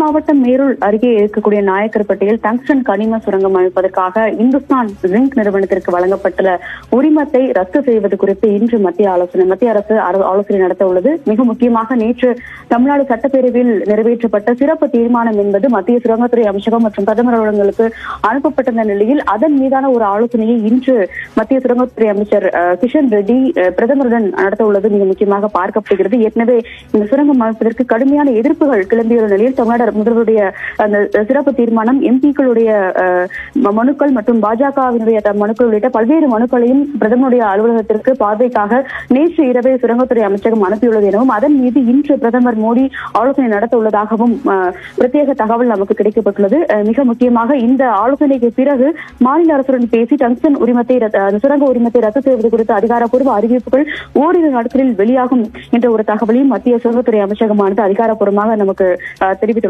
மாவட்டம் மேரூர் அருகே இருக்கக்கூடிய நாயக்கர்பட்டியில் டங்ஸ்டன் கனிம சுரங்கம் அமைப்பதற்காக இந்துஸ்தான் ஜிங்க் நிறுவனத்திற்கு வழங்கப்பட்டுள்ள உரிமத்தை ரத்து செய்வது குறித்து இன்று மத்திய ஆலோசனை மத்திய அரசு ஆலோசனை நடத்த உள்ளது. மிக முக்கியமாக நேற்று தமிழ்நாடு சட்டப்பேரவையில் நிறைவேற்றப்பட்ட சிறப்பு தீர்மானம் என்பது மத்திய சுரங்கத்துறை அமைச்சகம் மற்றும் பிரதமர் அலுவலகங்களுக்கு அனுப்பப்பட்டிருந்த நிலையில் அதன் மீதான ஒரு ஆலோசனையை இன்று மத்திய சுரங்கத்துறை அமைச்சர் கிஷன் ரெட்டி பிரதமருடன் நடத்த உள்ளது மிக முக்கியமாக பார்க்கப்படுகிறது. ஏற்கனவே இந்த சுரங்கம் அமைப்பதற்கு கடுமையான எதிர்ப்புகள் கிளம்பியுள்ள நிலையில் தமிழ்நாடு முதல்வருடைய அந்த சிறப்பு தீர்மானம் எம்பிக்களுடைய மனுக்கள் மற்றும் பாஜகவினுடைய மனுக்கள் உள்ளிட்ட பல்வேறு மனுக்களையும் பிரதமருடைய அலுவலகத்திற்கு பார்வைக்காக நேற்று இரவே சுரங்கத்துறை அமைச்சகம் அனுப்பியுள்ளது எனவும் அதன் மீது இன்று பிரதமர் மோடி ஆலோசனை நடத்த உள்ளதாகவும் பிரத்யேக தகவல் நமக்கு கிடைக்கப்பட்டுள்ளது. மிக முக்கியமாக இந்த ஆலோசனைக்கு பிறகு மாநில அரசுடன் பேசி டங்ஸ்டன் உரிமத்தை சுரங்க உரிமத்தை ரத்து செய்வது குறித்த அதிகாரப்பூர்வ அறிவிப்புகள் ஓரிரு நாட்களில் வெளியாகும் என்ற ஒரு தகவலையும் மத்திய சுரங்கத்துறை அமைச்சகமானது அதிகாரப்பூர்வமாக நமக்கு தெரிவித்து